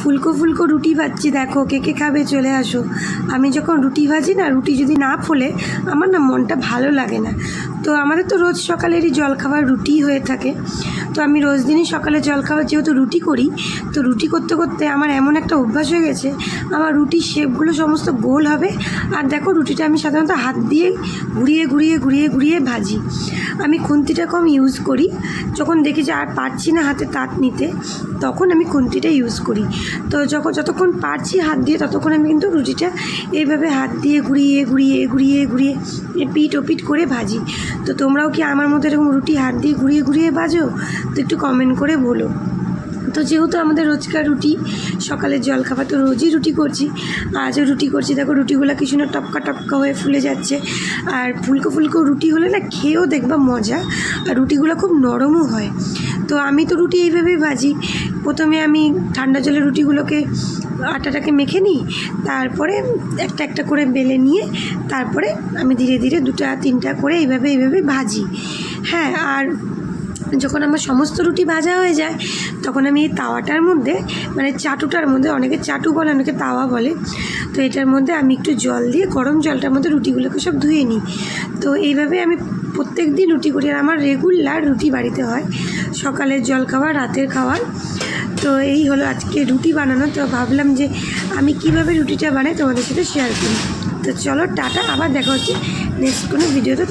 ফুলকো ফুলকো রুটি ভাজছি, দেখো, কে কে খাবে চলে আসো। আমি যখন রুটি ভাজি না, রুটি যদি না ফোলে, আমার না মনটা ভালো লাগে না। তো আমাদের তো রোজ সকালেরই জলখাবার রুটি হয়ে থাকে। তো আমি রোজ দিনই সকালে জলখাবার যেহেতু রুটি করি, তো রুটি করতে করতে আমার এমন একটা অভ্যাস হয়ে গেছে, আমার রুটির শেপগুলো সমস্ত গোল হবে। আর দেখো, রুটিটা আমি সাধারণত হাত দিয়ে ঘুরিয়ে ঘুরিয়ে ঘুরিয়ে ঘুরিয়ে ভাজি। আমি খুন্তিটা কম ইউজ করি। যখন দেখি যে আর পারছি না হাতে তাঁত নিতে, তখন আমি খুন্তিটা ইউজ করি। তো যখন, যতক্ষণ পারছি হাত দিয়ে, ততক্ষণ আমি কিন্তু রুটিটা এইভাবে হাত দিয়ে ঘুরিয়ে ঘুরিয়ে ঘুরিয়ে ঘুরিয়ে পিট ওপিট করে ভাজি। তো তোমরাও কি আমার মতো এরকম রুটি হাত দিয়ে ঘুরিয়ে ঘুরিয়ে ভাজো? তো একটু কমেন্ট করে বলো। তো যেহেতু আমাদের রোজকার রুটি, সকালের জলখাবার তো রোজই রুটি করছি। আজও রুটি করছি। দেখো, রুটিগুলো কি সুন্দর টপকা টপকা হয়ে ফুলে যাচ্ছে। আর ফুলকো ফুলকো রুটি হলে না খেয়েও দেখবা মজা। আর রুটিগুলো খুব নরমও হয়। তো আমি তো রুটি এইভাবেই ভাজি। প্রথমে আমি ঠান্ডা জলে রুটিগুলোকে, আটাটাকে মেখে নিই। তারপরে একটা একটা করে বেলে নিয়ে, তারপরে আমি ধীরে ধীরে দুটা, তিনটা করে এইভাবে এইভাবে ভাজি। হ্যাঁ আর যখন আমার সমস্ত রুটি ভাজা হয়ে যায়, তখন আমি এই তাওয়াটার মধ্যে মানে চাটুটার মধ্যে, অনেকে চাটু বলে, অনেকে তাওয়া বলে, তো এটার মধ্যে আমি একটু জল দিয়ে, গরম জলটার মধ্যে রুটিগুলোকে সব ধুয়ে নিই। তো এইভাবে আমি প্রত্যেক দিন রুটি করি, আর আমার রেগুলার রুটি বাড়িতে হয়, সকালের জল খাবার রাতের খাবার তো এই হলো আজকে রুটি বানানো, তো ভাবলাম যে আমি কীভাবে রুটিটা বানাই তোমাদের সাথে শেয়ার করি। তো চলো, টাটা, আবার দেখা হচ্ছে নেক্সট কোনো ভিডিওতে